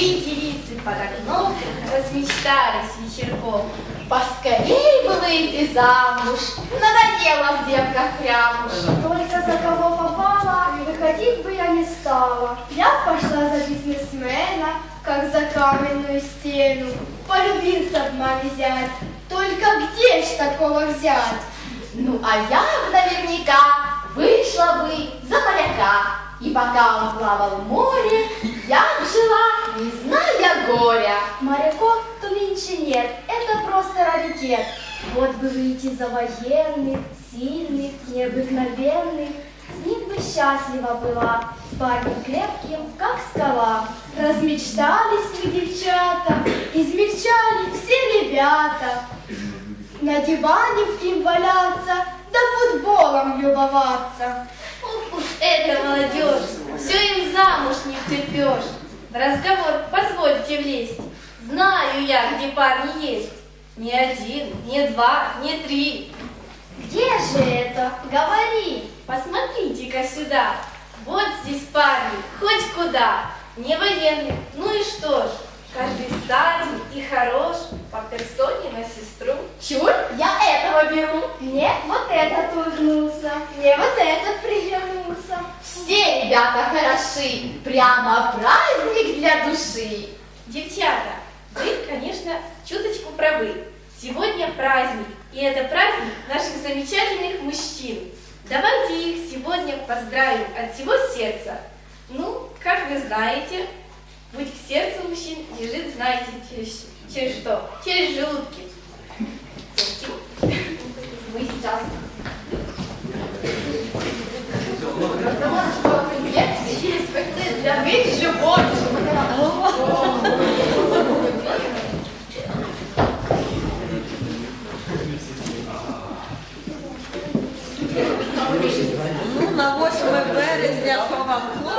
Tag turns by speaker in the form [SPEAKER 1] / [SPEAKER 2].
[SPEAKER 1] Молодые девицы под окном размечтались вечерком. Поскорей бы выйти замуж, надоело в девках прямуш.
[SPEAKER 2] Только за кого попала, выходить бы я не стала. Я пошла за бизнесмена, как за каменную стену. Полюбился б маме зять, только где ж такого взять?
[SPEAKER 1] Ну, а я наверняка вышла бы за моряка. И пока он плавал в море, я б жила, не зная горя.
[SPEAKER 2] Моряков-то нынче нет, это просто раритет. Вот бы выйти за военных, сильных, необыкновенных, с ним бы счастлива была, с парнем крепким, как скала. Размечтались мы, девчата, измельчали все ребята. На диване им валяться, да футболом любоваться.
[SPEAKER 1] Ух уж это молодежь, все им замуж не втерпешь. В разговор позвольте влезть. Знаю я, где парни есть. Не один, не два, не три.
[SPEAKER 2] Где же это? Говори.
[SPEAKER 1] Посмотрите-ка сюда. Вот здесь парни, хоть куда. Не военный, ну и что ж. Каждый статный и хорош, по персоне на сестру.
[SPEAKER 2] Чур, я этого беру. Мне вот этот улыбнулся. Мне вот этот приглянулся.
[SPEAKER 1] Все ребята хороши, прямо праздник для души. Девчата, вы, конечно, чуточку правы. Сегодня праздник, и это праздник наших замечательных мужчин. Давайте их сегодня поздравим от всего сердца. Ну, как вы знаете, путь к сердцу мужчин лежит, знаете, через, через что? Через желудки.
[SPEAKER 3] Ну, на 8 березня, що вам хлопці?